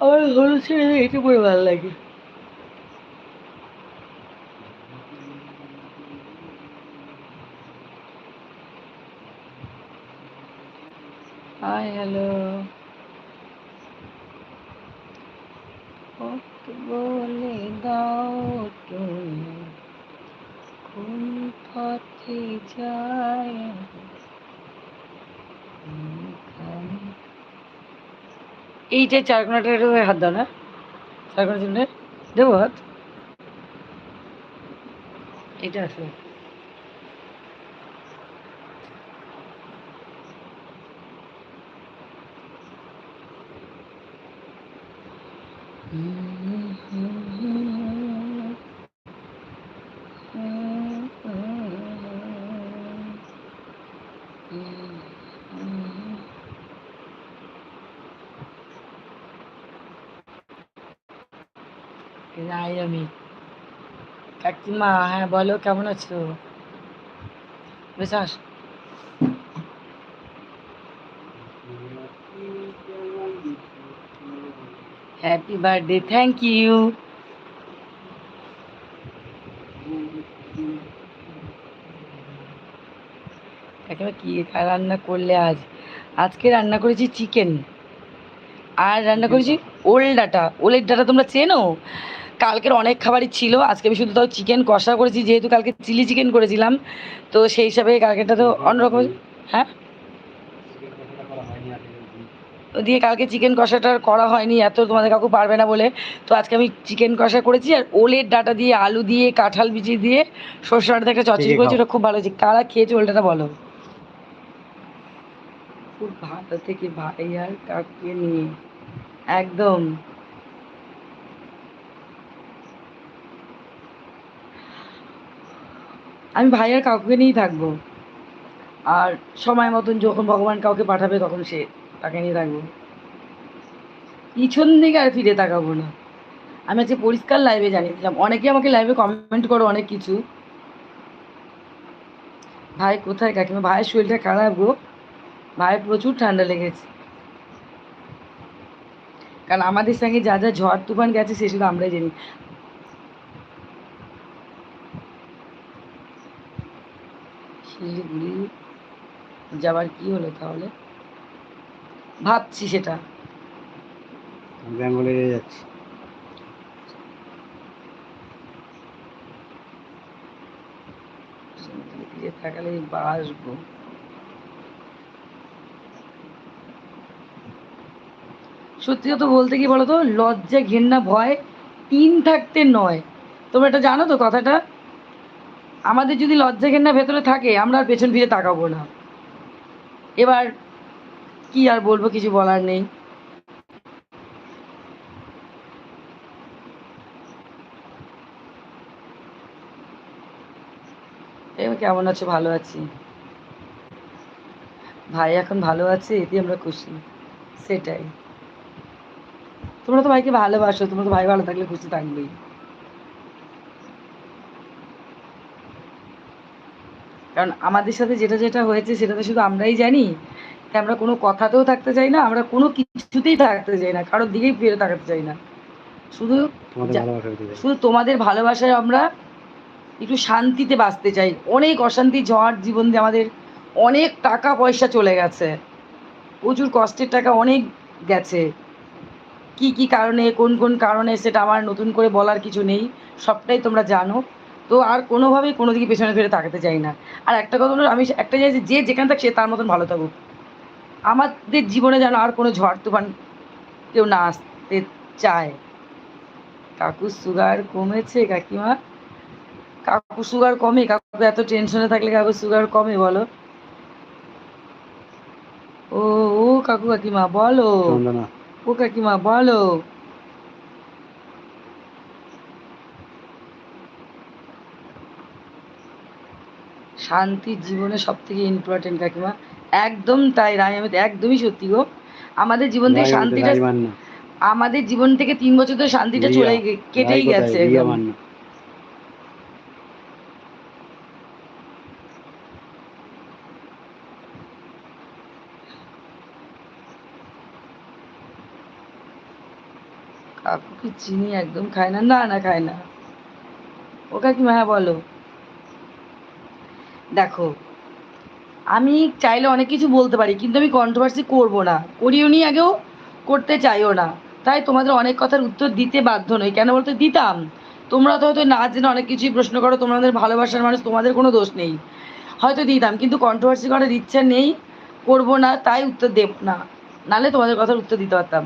আমার হলুদ ছেড়ে এটা পরে ভালো লাগে। হাই হ্যালো বলে দাও তুমি? কোন পথে যায়? এই যে চার কোনাটা হাত দাও না। চার কোনা চিহ্নে দেবো হাত। এটা আছে। নাই আমি। কাকিমা হ্যাঁ বলো কেমন আছো? বেশ আস হ্যাপি বার্থডে থ্যাংক ইউ কাকিমা কি রান্না করলে আজ? আজকে রান্না করেছি চিকেন আর রান্না করেছি ওল ডাটা। ওলের ডাটা তোমরা চেনো? কালকের অনেক খাবারই ছিল। আজকে আমি শুধু তাও চিকেন কষা করেছি যেহেতু কালকে চিলি চিকেন করেছিলাম। তো সেই হিসাবে কালকেটা তো অন্যরকম হ্যাঁ? দিয়ে কালকে চিকেন কষাটা আর করা হয়নি এত তোমাদের কাকু পারবে না বলে। তো আজকে আমি চিকেন কষা করেছি আর ওলের ডাটা দিয়ে আলু দিয়ে কাঁঠাল বিচি দিয়ে সর্ষে ডাটা একটা চচড়ি করেছি ওটা খুব ভালো হয়েছে। কারা খেয়েছে ওলটাটা বলো। খুব ভালো থেকে ভাই আর কাকুকে নিয়ে। একদম। আমি ভাই আর কাকুকে নিয়েই থাকব। আর সময় মতন যখন ভগবান কাউকে পাঠাবে তখন সে তাকে নিয়ে থাকব। পিছন দিকে আর ফিরে তাকাবো না। আমি আজকে পরিষ্কার লাইভে জানিয়েছিলাম। অনেকে আমাকে লাইভে কমেন্ট করো অনেক কিছু। ভাই কোথায় কাকিমা? ভাইয়ের শরীরটা খারাপ গো। ভাইয়ের প্রচুর ঠান্ডা লেগেছে। কারণ আমাদের সঙ্গে যা যা ঝড় তুফান গেছে, সে শুধু আমরাই জানি। শিলিগুড়ি যাবার কি হলো তাহলে? ভাবছি সেটা। বেঙ্গলে যাচ্ছি। ফিরে থাকালে বাসবো সত্যি কথা বলতে কি বলতো? লজ্জা ঘেন্না ভয় তিন থাকতে নয়। তোমরা এটা জানো তো কথাটা? আমাদের যদি লজ্জা ঘেন্না ভেতরে থাকে, আমরা আর পেছন ফিরে তাকাবো না। এবার কি আর বলব, কিছু বলার নেই। কেমন আছো? ভালো আছি। ভাই, এখন ভালো আছে? এতে আমরা খুশি। সেটাই। তোমরা তো ভাইকে ভালোবাসো, তোমরা তো ভাই ভালো থাকলে খুশি থাকবেই। কারণ আমাদের সাথে যেটা যেটা হয়েছে সেটা তো শুধু আমরাই জানি। আমরা কোনো কথাতেও থাকতে চাই না আমরা কোনো কিছুতেই থাকতে চাই না কারোর দিকেই ফিরে তাকাতে চাই না। শুধু। শুধু তোমাদের ভালোবাসায় আমরা একটু শান্তিতে বাঁচতে চাই। অনেক অশান্তি ঝড় জীবন দিয়ে আমাদের অনেক টাকা পয়সা চলে গেছে। প্রচুর কষ্টের টাকা অনেক গেছে। কি কি কারণে কোন কোন কারণে সেটা আমার নতুন করে বলার কিছু নেই। সবটাই তোমরা জানো। তো আর কোনোভাবেই কোনো দিকে পেছনে ফিরে তাকাতে চাই না। আর একটা কথা হলো আমি একটা চাই যে যেখানে থাক সে তার মতন ভালো থাকুক। আমাদের জীবনে যেন আর কোনো ঝড় তুফান কেউ না আসতে চায়। কাকুর সুগার কমেছে কাকিমা? কাকু সুগার কমে? কাকু এত টেনশনে থাকলে কাকু সুগার কমে বলো? ও ও কাকু কাকিমা বলো। ও কাকিমা বলো। শান্তি জীবনে সব থেকে ইম্পর্টেন্ট কাকিমা। একদম তাই রায় আমি একদমই সত্যি গো। আমাদের জীবন থেকে শান্তিটা আমাদের জীবন থেকে তিন বছর ধরে শান্তিটা চলে কেটেই গেছে একদম। কাকু কি চিনি একদম খায় না? না না খায় না। ও কাকিমা হ্যাঁ বলো। দেখো, আমি চাইলে অনেক কিছু বলতে পারি, কিন্তু আমি কন্ট্রোভার্সি করব না। করিও নি আগেও, করতে চাইও না। তাই তোমাদের অনেক কথার উত্তর দিতে বাধ্য নই। কেন বলতে, দিতাম। তোমরা তো হয়তো না জেনে অনেক কিছুই প্রশ্ন করো, তোমাদের ভালোবাসার মানুষ, তোমাদের কোনো দোষ নেই। হয়তো দিতাম, কিন্তু কন্ট্রোভার্সি করার ইচ্ছা নেই, করব না, তাই উত্তর দেব না। নালে তোমাদের কথার উত্তর দিতে পারতাম।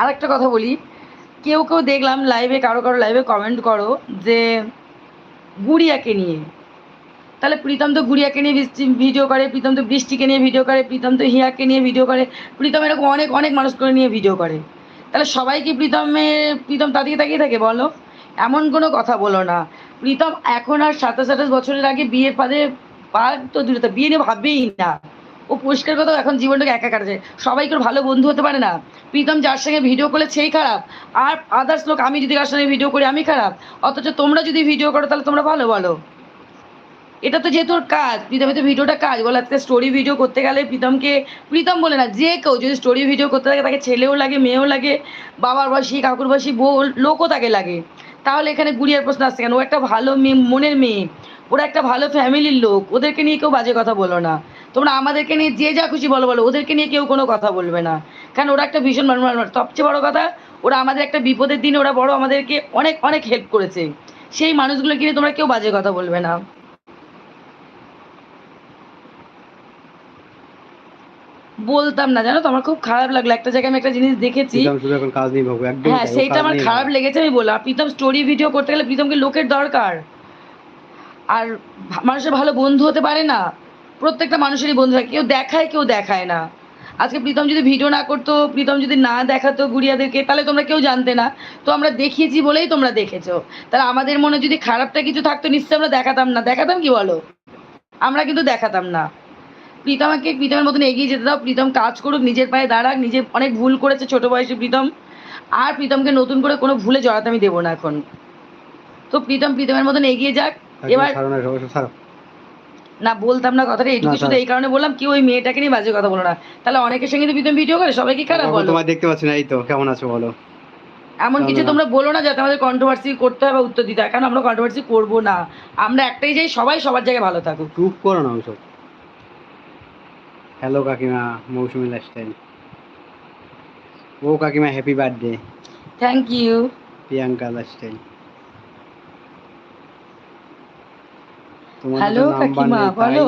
আর একটা কথা বলি, কেউ কেউ দেখলাম লাইভে কারও কারও লাইভে কমেন্ট করো যে, গুড়িয়াকে নিয়ে। তাহলে প্রীতম তো গুড়িয়াকে নিয়ে ভিডিও করে, প্রীতম তো বৃষ্টিকে নিয়ে ভিডিও করে, প্রীতম তো হিয়াকে নিয়ে ভিডিও করে, প্রীতম এরকম অনেক অনেক মানুষ করে নিয়ে ভিডিও করে। তাহলে সবাই কি প্রীতমের প্রীতম তাকিয়ে তাকিয়ে থাকে বলো? এমন কোনো কথা বলো না। প্রীতম এখন আর সাতাশ, আঠাশ বছরের আগে বিয়ের পাদে পা তো দূরতা বিয়ে নিয়ে ভাববেই না। ও পরিষ্কার কথা, এখন জীবনটাকে একা কাটাচ্ছে। সবাই কেউ ভালো বন্ধু হতে পারে না? প্রীতম যার সঙ্গে ভিডিও করলে সেই খারাপ, আর আদার্স লোক, আমি যদি কার সঙ্গে ভিডিও করি, আমি খারাপ। অথচ তোমরা যদি ভিডিও করো, তাহলে তোমরা ভালো বলো। এটা তো যেহেতু ওর কাজ প্রীতমের তো ভিডিওটা কাজ, বলে আজকে স্টোরি ভিডিও করতে গেলে প্রীতমকে, প্রীতম বলে না, যে কেউ যদি স্টোরি ভিডিও করতে থাকে তাকে ছেলেও লাগে, মেয়েও লাগে, বাবার বয়সী, কাকুর বয়সী বউ লোকও তাকে লাগে। তাহলে এখানে গুড়িয়ার প্রশ্ন আসছে কেন? ও একটা ভালো মেয়ে, মনের মেয়ে, ওরা একটা ভালো ফ্যামিলির লোক, ওদেরকে নিয়ে কেউ বাজে কথা বলো না। তোমরা আমাদেরকে নিয়ে যে যা খুশি বলো বলো, ওদেরকে নিয়ে কেউ কোনো কথা বলবে না। কারণ ওরা একটা ভীষণ। সবচেয়ে বড় কথা, ওরা আমাদের একটা বিপদের দিনে ওরা বড় আমাদেরকে অনেক অনেক হেল্প করেছে। সেই মানুষগুলোকে নিয়ে তোমরা কেউ বাজে কথা বলবে না। বলতাম না জানো তো? আমার খুব খারাপ লাগল। একটা জায়গায় আমি একটা জিনিস দেখেছি। হ্যাঁ সেইটা আমার খারাপ লেগেছে আমি বললাম। প্রীতম স্টোরি ভিডিও করতে গেলে প্রীতমকে লোকের দরকার। আর মানুষের ভালো বন্ধু হতে পারে না। প্রত্যেকটা মানুষেরই বন্ধু থাকে। কেউ দেখায় কেউ দেখায় না। আজকে প্রীতম যদি ভিডিও না করতো প্রীতম যদি না দেখাতো গুড়িয়াদেরকে তাহলে তোমরা কেউ জানতে না। তো আমরা দেখিয়েছি বলেই তোমরা দেখেছ। তাহলে আমাদের মনে যদি খারাপটা কিছু থাকতো নিশ্চয়ই আমরা দেখাতাম না। দেখাতাম কি বলো? আমরা কিন্তু দেখাতাম না। প্রীতমাকে প্রীতমের মতন এগিয়ে যেতে দাও। প্রীতম কাজ করুক নিজের পায়ে দাঁড়াক নিজে অনেক ভুল করেছে ছোট বয়সে প্রীতম। আর প্রীতমকে নতুন করে কোনো ভুলে জড়াতে আমি দেবো না এখন। তো প্রীতম প্রীতমের মতন এগিয়ে যাক। এবার না, বলতাম না কথাটা এইটুকু না, শুধু এই কারণে বললাম কি ওই মেয়েটাকে নিয়ে বাজে কথা বলো না। তাহলে অনেকের সঙ্গে তো প্রীতম ভিডিও করে সবাই কি খারাপ বলো? তোমায় দেখতে পাচ্ছি না এই তো কেমন আছো বলো? এমন কিছু। তোমরা বলো না যাতে আমাদের কন্ট্রোভার্সি করতে হয় বা উত্তর দিতে হয় কারণ আমরা কন্ট্রোভার্সি করব না। আমরা একটাই চাই সবাই সবার জায়গায় ভালো থাকুক। চুপ করো না ওসব। হ্যালো কাকিমা মৌসুমি লাইফস্টাইল ও কাকিমা happy birthday thank you Priyanka lifestyle তোমার হ্যালো কাকিমা বলো।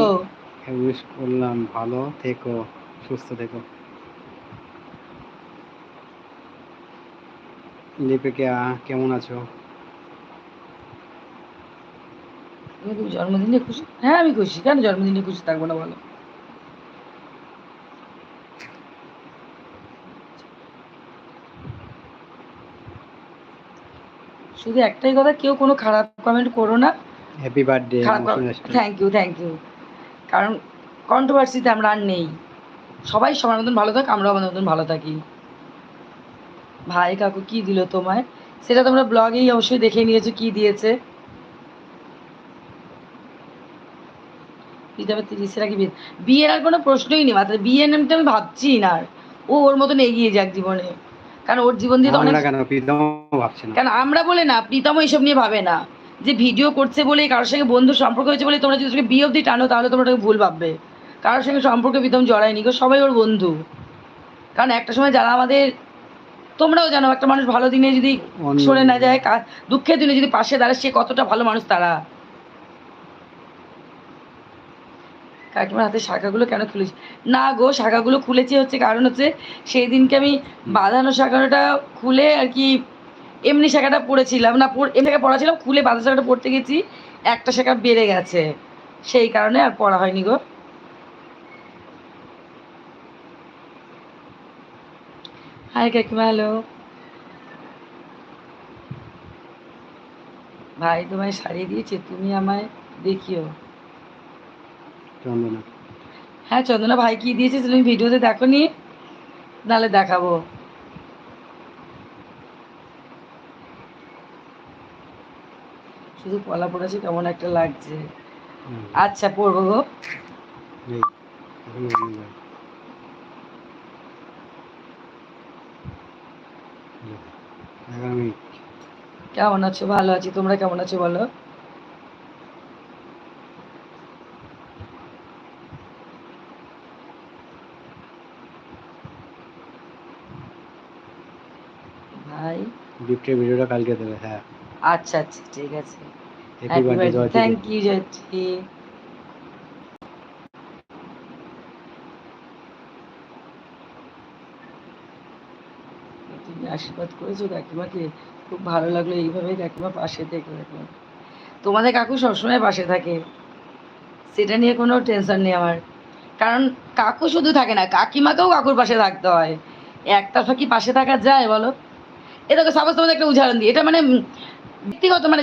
উইশ করলাম। ভালো থেকো সুস্থ থেকো। লিপিকা কেমন আছো? তুমি জন্মদিনে খুশি। হ্যাঁ আমি খুশি। কেন জন্মদিনে খুশি থাকব না বলো? শুধু একটাই কথা কেউ কোনো খারাপ কমেন্ট করো না। Happy birthday thank you thank you কারণ কন্ট্রোভার্সিতে আমরা আর নেই। সবাই সবার মতন ভালো থাক আমরাও আমাদের মতন ভালো থাকি। ভাই কাকু কি দিল তোমায়? সেটা তোমরা ব্লগেই অবশ্যই দেখে নিয়েছো কি দিয়েছে। বিয়ের আর কোনো প্রশ্নই নেই মাত্র বিয়ে নামতে আমি ভাবছি না আর। ও ওর মতন এগিয়ে যাক জীবনে। কারণ ওর জীবন দিয়ে তো অনেক কারণ আমরা বলে না প্রীতম এইসব নিয়ে ভাবে না। যে ভিডিও করছে বলে কারোর সঙ্গে বন্ধু সম্পর্ক হয়েছে বলে তোমরা যদি ওটাকে বিয়ে অবধি টানো তাহলে তোমরা ওটাকে ভুল ভাববে। কারোর সঙ্গে সম্পর্কে প্রীতম জড়ায়নি গো সবাই ওর বন্ধু। কারণ একটা সময় যারা আমাদের তোমরাও জানো একটা মানুষ ভালো দিনে যদি সরে না যায় দুঃখের দিনে যদি পাশে দাঁড়ায় সে কতটা ভালো মানুষ তারা। কাকিমার হাতে শাখাগুলো কেন খুলেছি? না গো, শাখাগুলো খুলেছি হচ্ছে কারণ হচ্ছে সেই দিনকে আমি বাঁধানো শাখাটা খুলে আর কি এমনি শাখাটা পড়েছিলাম। না এমনি শাখা পড়াছিলাম, খুলে বাঁধা শাখাটা পড়তে গেছি, একটা শাখা বেড়ে গেছে। সেই কারণে আর পড়া হয়নি গো। হাই কাকিমা, হ্যালো। ভাই, তোমায় সারিয়ে দিয়েছে, তুমি আমায় দেখিও। চন্দনা হ্যাঁ চন্দনা ভাই কি দিয়েছে তুমি ভিডিওতে দেখো নি নাহলে দেখাবো। শুধু পলা পড়েছে কেমন একটা লাগছে। আচ্ছা পড়ব গো। কেমন আছো? ভালো আছি। তোমরা কেমন আছো বলো ভাই গিফটের ভিডিওটা কালকে দেবে হ্যাঁ। আচ্ছা আচ্ছা ঠিক আছে। Happy birthday Joy thank you Joyotri তুমি আশীর্বাদ করেছ কাকিমাকে খুব ভালো লাগল এইভাবে কাকিমা পাশে থেকে রাখলাম তোমাদের কাকু সবসময় পাশে থাকে। সেটা নিয়ে কোনো টেনশন নেই আমার। কারণ কাকু শুধু থাকে না কাকিমাকেও কাকুর পাশে থাকতে হয়। একতরফা কি পাশে থাকা যায় বলো? এ দেখো সাপোজ তোমাদের একটা উদাহরণ দিই। এটা মানে ব্যক্তিগত মানে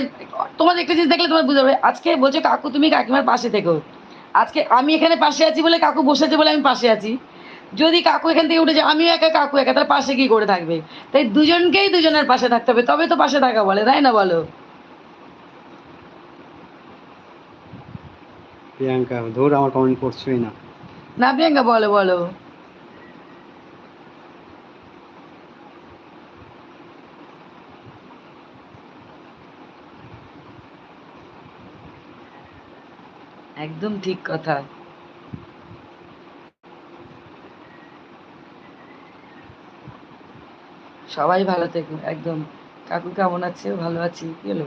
তোমাদের একটা জিনিস দেখলে তোমার বুঝতে পারবে। আজকে বলছো কাকু তুমি কাকিমার পাশে থেকো। আজকে আমি এখানে পাশে আছি বলে কাকু বসে আছে বলে আমি পাশে আছি। যদি কাকু এখান থেকে উঠে যায় আমিও একা কাকু একা তার পাশে কি করে থাকবে? তাই দুজনকেই দুজনের পাশে থাকতে হবে। তবে তো পাশে থাকা বলে তাই না বলো? প্রিয়াঙ্কা ধর আমার কমেন্ট করছোই না। না প্রিয়াঙ্কা বলো বলো। একদম ঠিক কথা। সবাই ভালো থেকো, একদম। কাকু কেমন আছে? ভালো আছি, কি হলো?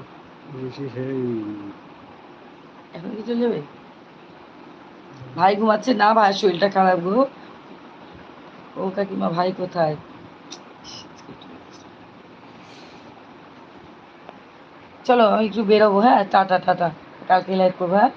এখন কি চলে যাবে? ভাই ঘুমাচ্ছে? না ভাই, শরীরটা খারাপ গো। ও কাকিমা, ভাই কোথায়? চলো, আমি একটু বেরোবো হ্যাঁ? Tata tata. কালকে লাইভ করব হ্যাঁ?